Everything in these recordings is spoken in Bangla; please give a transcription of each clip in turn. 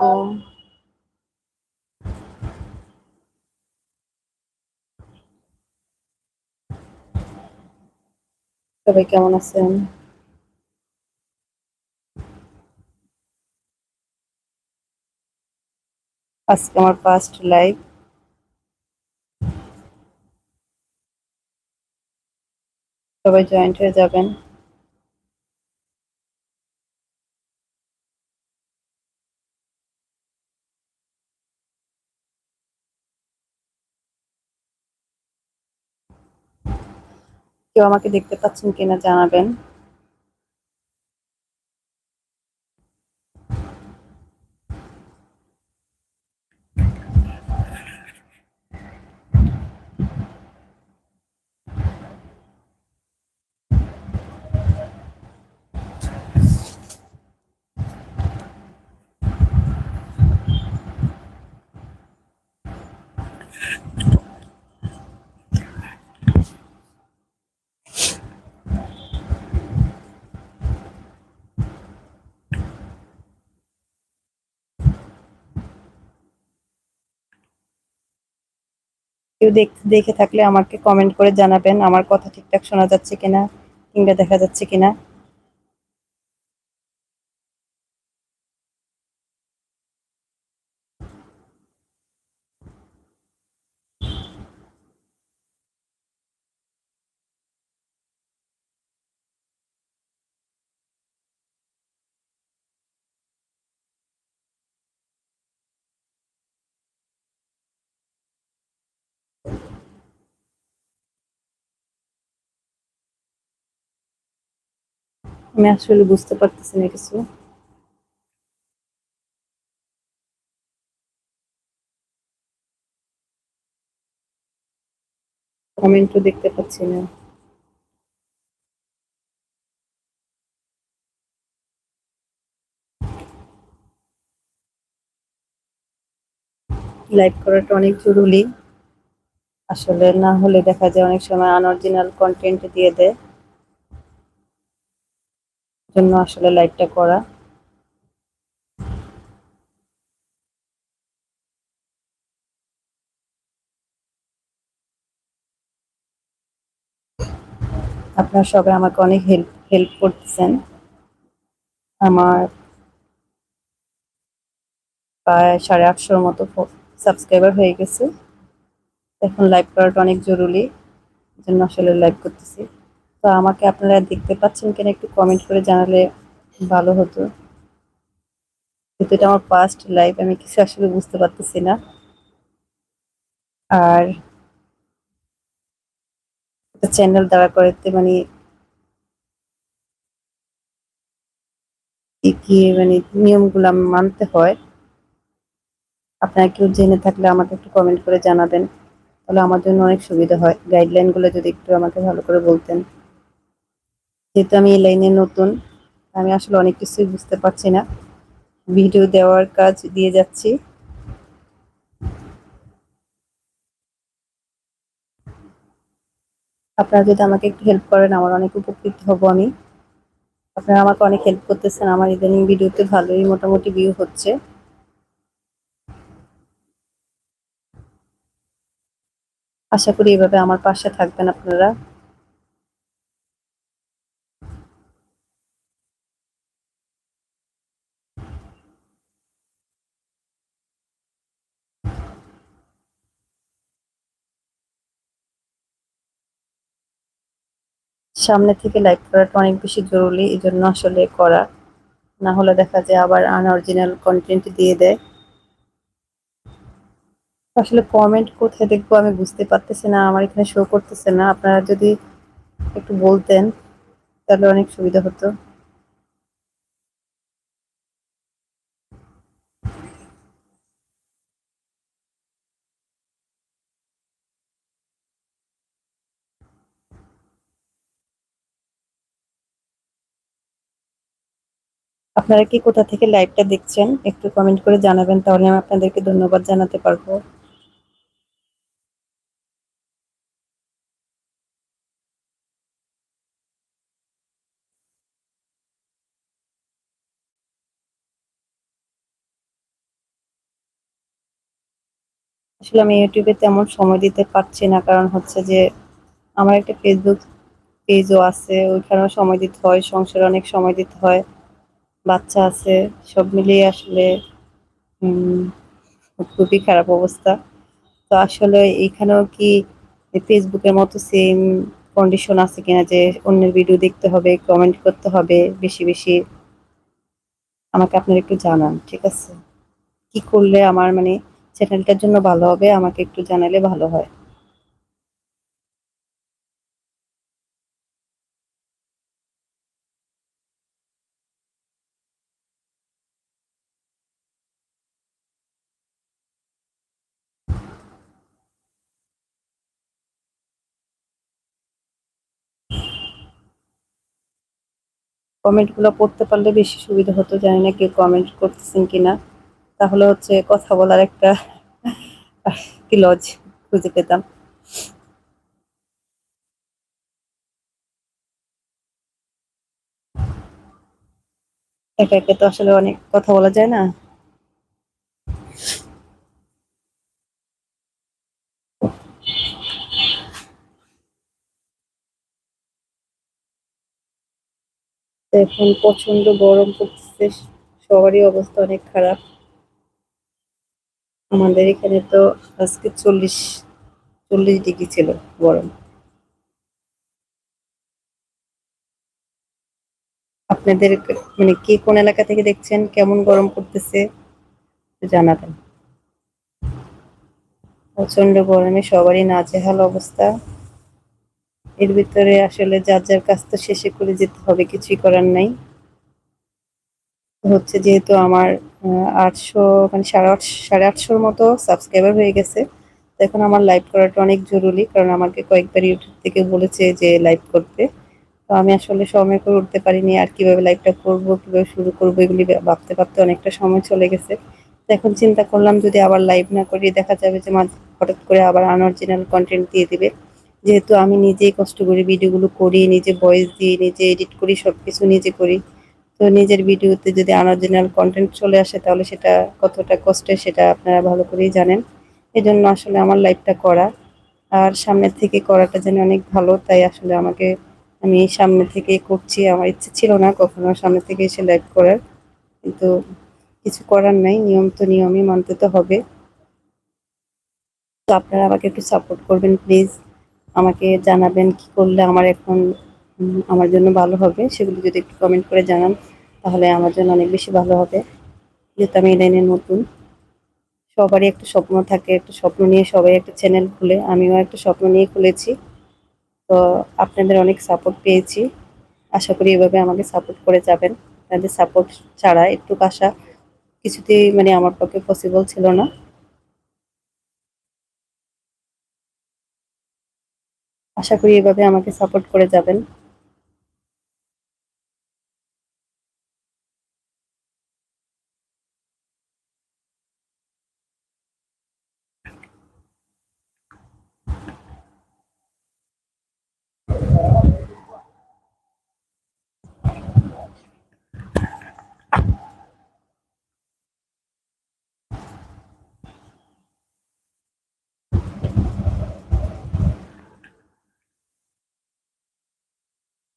আলাইকুম সবাই কেমন আছেন আজকে আমার ফার্স্ট লাইভ সবাই জয়েন্ট হয়ে যাবেন কেউ আমাকে দেখতে পাচ্ছেন কিনা জানাবেন। কেউ দেখে থাকলে আমাকে কমেন্ট করে জানাবেন, আমার কথা ঠিকঠাক শোনা যাচ্ছে কিনা, কিংবা দেখা যাচ্ছে কিনা। আমি আসলে বুঝতে পারতেছি না কিছু। কমেন্টও দেখতে পাচ্ছি না। লাইভ করাটা অনেক জরুরি। আসলে না হলে দেখা যায় অনেক সময় আনঅরিজিনাল কন্টেন্ট দিয়ে দেয়। জন্য আসলে লাইভটা করা। আপনারা সবাই আমাকে অনেক হেল্প হেল্প করতেছেন। আমার প্রায় সাড়ে আটশোর মতো সাবস্ক্রাইবার হয়ে গেছে। এখন লাইভ করাটা অনেক জরুরি জন্য আসলে লাইভ করতেছি। তো আমাকে আপনারা দেখতে পাচ্ছেন কিনা একটু কমেন্ট করে জানালে ভালো হতো। কিন্তু এটা আমার ফার্স্ট লাইভ আমি কিছু আসলে বুঝতে পারতেছি না। আর চ্যানেল দ্বারা করতে মানে মানে নিয়মগুলো মানতে হয়। আপনারা কেউ জেনে থাকলে আমাকে একটু কমেন্ট করে জানাবেন। তাহলে আমার জন্য অনেক সুবিধা হয়। গাইডলাইনগুলো যদি একটু আমাকে ভালো করে বলতেন। যেহেতু আমি এই লাইনে নতুন, আমি আসলে অনেক কিছুই বুঝতে পারছি না। ভিডিও দেওয়ার কাজ দিয়ে যাচ্ছি। আপনারা যদি আমাকে একটু হেল্প করেন, আমার অনেক উপকৃত হব আমি। আপনারা আমাকে অনেক হেল্প করতেছেন, আমার ইদানিং ভিডিওতে ভালোই মোটামুটি ভিউ হচ্ছে। আশা করি এভাবে আমার পাশে থাকবেন আপনারা। সামনে থেকে লাইভ করাটা অনেক বেশি জরুরি এই জন্য আসলে করা। না হলে দেখা যায় আবার আনঅরিজিনাল কন্টেন্ট দিয়ে দেয়। আসলে কমেন্ট কোথায় দেখব আমি বুঝতে পারতেছি না, আমার এখানে শো করতেছে না। আপনারা যদি একটু বলতেন, তাহলে অনেক সুবিধা হতো। আপনারা কি কোথা থেকে লাইভটা দেখছেন, একটু কমেন্ট করে জানাবেন, তাহলে আমি আপনাদেরকে ধন্যবাদ জানাতে পারব। আসলে আমি ইউটিউবে তেমন সময় দিতে পারছি না, কারণ হচ্ছে যে আমার একটা ফেসবুক পেজও আছে, ওইখানেও সময় দিতে হয়, সংসারে অনেক সময় দিতে হয়। বাচ্চা আছে, সব মিলিয়ে আসলে খুবই খারাপ অবস্থা। তো আসলে এখানেও কি ফেসবুকের মতো সেম কন্ডিশন আছে কিনা যে অন্যের ভিডিও দেখতে হবে কমেন্ট করতে হবে বেশি বেশি? আমাকে আপনারা একটু জানান, ঠিক আছে? কি করলে আমার মানে চ্যানেলটার জন্য ভালো হবে? আমাকে একটু জানালে ভালো হয়। কমেন্টগুলো পড়তে পারলে বেশি সুবিধা হতো, জানি না কেউ কমেন্ট করতেছেন কিনা। তাহলে হচ্ছে কথা বলার একটা কি লজ খুঁজে পেতাম। একা একা তো আসলে অনেক কথা বলা যায় না। এখন প্রচণ্ড গরম পড়তেছে। সবারই অবস্থা অনেক খারাপ। আমাদের এখানে তো আজকে চল্লিশ চল্লিশ ডিগ্রি ছিল গরম। আপনাদের মানে কে, কোন এলাকা থেকে দেখছেন? কেমন গরম পড়তেছে? জানাবেন। প্রচণ্ড গরমে সবারই নাজেহাল অবস্থা। এর ভিতরে আসলে যার যার কাজ তো শেষে করে যেতে হবে, কিছুই করার নাই। হচ্ছে যেহেতু আমার আটশো মানে সাড়ে আট, সাড়ে আটশোর মতো সাবস্ক্রাইবার হয়ে গেছে, তো এখন আমার লাইভ করাটা অনেক জরুরি, কারণ আমাকে কয়েকবার ইউটিউব থেকে বলেছে যে লাইভ করতে। তো আমি আসলে সময় করে উঠতে পারিনি, আর কীভাবে লাইভটা করব, কীভাবে শুরু করব, এগুলি ভাবতে ভাবতে অনেকটা সময় চলে গেছে। তো এখন চিন্তা করলাম যদি আবার লাইভ না করি, দেখা যাবে যে মাঝ, হঠাৎ করে আবার আনঅরিজিনাল কন্টেন্ট দিয়ে দিবে। যেহেতু আমি নিজেই কষ্ট করি ভিডিওগুলো করি, নিজে ভয়েস দিই, নিজে এডিট করি সব কিছু নিজে করি। তো নিজের ভিডিওতে যদি আনঅরিজিনাল কন্টেন্ট চলে আসে, তাহলে সেটা কতটা কষ্টের সেটা আপনারা ভালো করেই জানেন। এই জন্য আসলে আমার লাইভটা করা আর সামনের থেকে করাটা যেন অনেক ভালো, তাই আসলে আমাকে আমি সামনে থেকে করছি। আমার ইচ্ছে ছিল না কখনো সামনে থেকে এসে লাইভ করার, কিন্তু কিছু করার নাই। নিয়ম তো নিয়মই, মানতে তো হবে। তো আপনারা আমাকে একটু সাপোর্ট করবেন প্লিজ আমাকে জানাবেন কি করলে আমার এখন আমার জন্য ভালো হবে, সেগুলো যদি একটু কমেন্ট করে জানান, তাহলে আমার জন্য অনেক বেশি ভালো হবে। যেহেতু আমি লাইনের নতুন, সবারই একটা স্বপ্ন থাকে, একটা স্বপ্ন নিয়ে সবাই একটা চ্যানেল খুলে, আমিও একটা স্বপ্ন নিয়ে খুলেছি। তো আপনাদের অনেক সাপোর্ট পেয়েছি। আশা করি এভাবে আমাকে সাপোর্ট করে যাবেন। আপনাদের সাপোর্ট ছাড়া একটু আসা কিছুতেই মানে আমার পক্ষে পসিবল ছিল না। আশা করি এভাবে আমাকে সাপোর্ট করে যাবেন।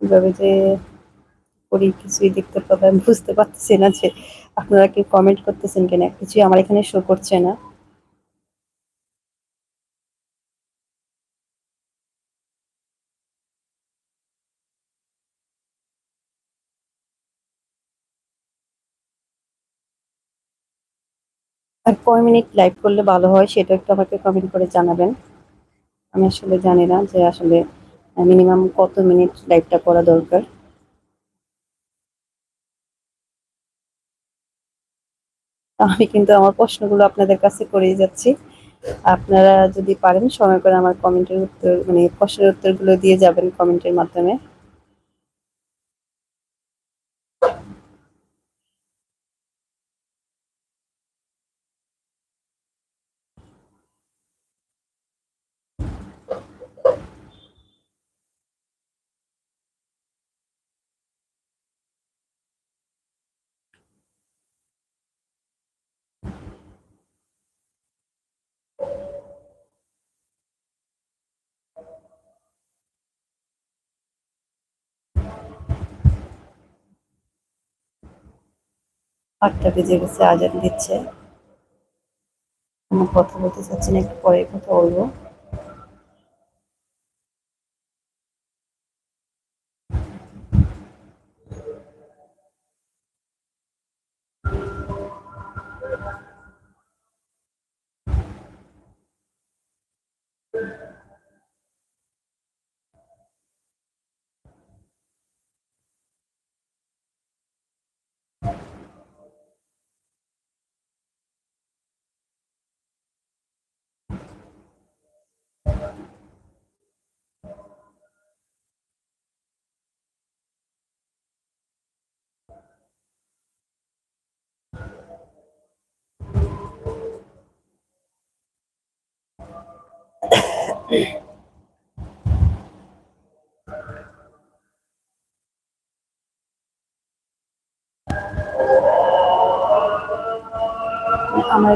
কীভাবে যে করি কিছুই দেখতে পাবে, আমি বুঝতে পারতেছি না যে আপনারা কি কমেন্ট করতেছেন কিনা, কিছুই আমার এখানে শো করছে না। আর কয় মিনিট লাইভ করলে ভালো হয় সেটা একটু আমাকে কমেন্ট করে জানাবেন। আমি আসলে জানি না যে আসলে মিনিমাম কত মিনিট লাইভটা করা দরকার? আমি কিন্তু আমার প্রশ্নগুলো আপনাদের কাছে করেই যাচ্ছি। আপনারা যদি পারেন, সময় করে আমার কমেন্টের উত্তর মানে প্রশ্নের উত্তরগুলো দিয়ে যাবেন কমেন্টের মাধ্যমে। আটটা বেজে গেছে আজান দিচ্ছে। আমি কথা বলতে চাচ্ছি না একটু পরে কথা বলব। আমার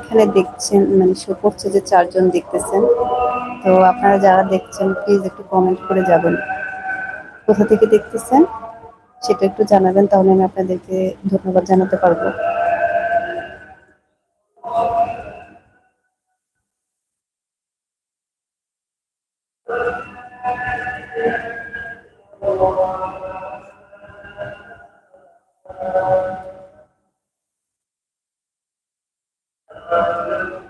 এখানে দেখছেন মানে শো করছে যে চারজন দেখতেছেন। তো আপনারা যারা দেখছেন প্লিজ একটু কমেন্ট করে যাবেন। কোথা থেকে দেখতেছেন, সেটা একটু জানাবেন, তাহলে আমি আপনাদেরকে ধন্যবাদ জানাতে পারব। তো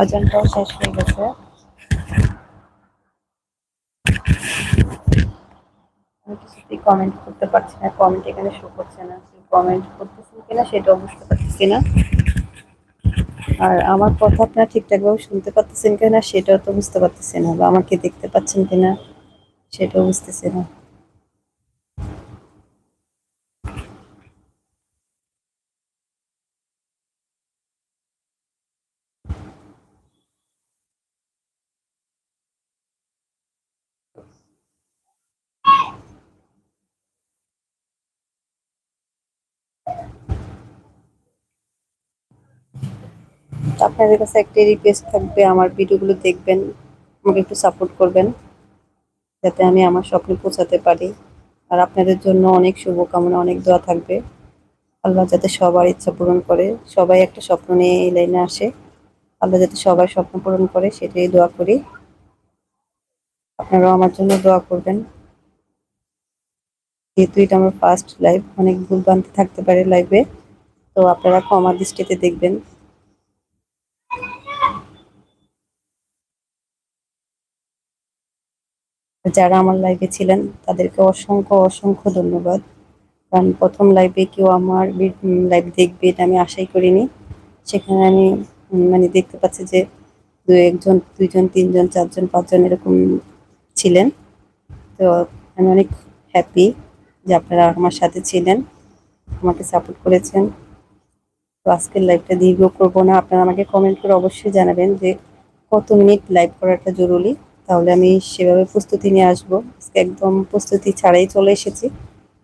আজানটাও শেষ হয়ে গেছে। কমেন্ট করতে পারছি না কমেন্ট এখানে শো করছে না কমেন্ট করতেছেন কিনা সেটাও বুঝতে পারছি না আর আমার কথা আপনারা ঠিকঠাকভাবে শুনতে পাচ্ছেন কিনা সেটাও তো বুঝতে পারতেছি না, বা আমাকে দেখতে পাচ্ছেন কিনা সেটাও বুঝতেছি না। তো আপনাদের কাছে একটাই রিকোয়েস্ট থাকবে, আমার ভিডিওগুলো দেখবেন, আমাকে একটু সাপোর্ট করবেন, যাতে আমি আমার স্বপ্নে পৌঁছাতে পারি। আর আপনাদের জন্য অনেক শুভকামনা, অনেক দোয়া থাকবে। আল্লাহ যাতে সবার ইচ্ছা পূরণ করে, সবাই একটা স্বপ্ন নিয়ে এই লাইনে আসে। আল্লাহ যাতে সবার স্বপ্ন পূরণ করে, সেটাই দোয়া করি। আপনারাও আমার জন্য দোয়া করবেন। যেহেতু এটা আমার ফার্স্ট লাইভ অনেক ভুল ভ্রান্তি থাকতে পারে লাইভে তো আপনারা ক্ষমা দৃষ্টিতে দেখবেন। যারা আমার লাইভে ছিলেন, তাদেরকে অসংখ্য অসংখ্য ধন্যবাদ। কারণ প্রথম লাইভে কেউ আমার লাইভ দেখবে এটা আমি আশাই করিনি। সেখানে আমি মানে দেখতে পাচ্ছি যে দু একজন, দুইজন, তিনজন, চারজন, পাঁচজন এরকম ছিলেন। তো আমি অনেক হ্যাপি যে আপনারা আমার সাথে ছিলেন, আমাকে সাপোর্ট করেছেন। তো আজকের লাইভটা দীর্ঘ করব না। আপনারা আমাকে কমেন্ট করে অবশ্যই জানাবেন যে কত মিনিট লাইভ করাটা জরুরি। তাহলে আমি সেভাবে প্রস্তুতি নিয়ে আসব। আজকে একদম প্রস্তুতি ছাড়াই চলে এসেছি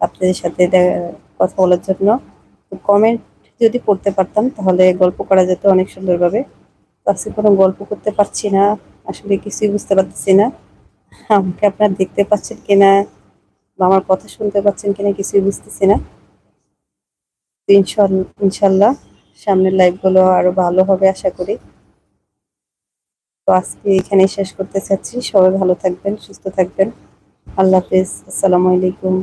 আপনাদের সাথে কথা বলার জন্য। কমেন্ট যদি পড়তে পারতাম তাহলে গল্প করা যেত অনেক সুন্দরভাবে। আজকে কোনো গল্প করতে পারছি না, আসলে কিছুই বুঝতে পারতেছি না। আমাকে আপনারা দেখতে পাচ্ছেন কিনা বা আমার কথা শুনতে পাচ্ছেন কিনা কিছুই বুঝতেছি না। ইনশাল্লাহ সামনের লাইভগুলো আরও ভালো হবে আশা করি। তো আজকে এখানে শেষ করতে চাচ্ছি। সবাই ভালো থাকবেন, সুস্থ থাকবেন। আল্লাহ হাফিজ। আসসালামু আলাইকুম।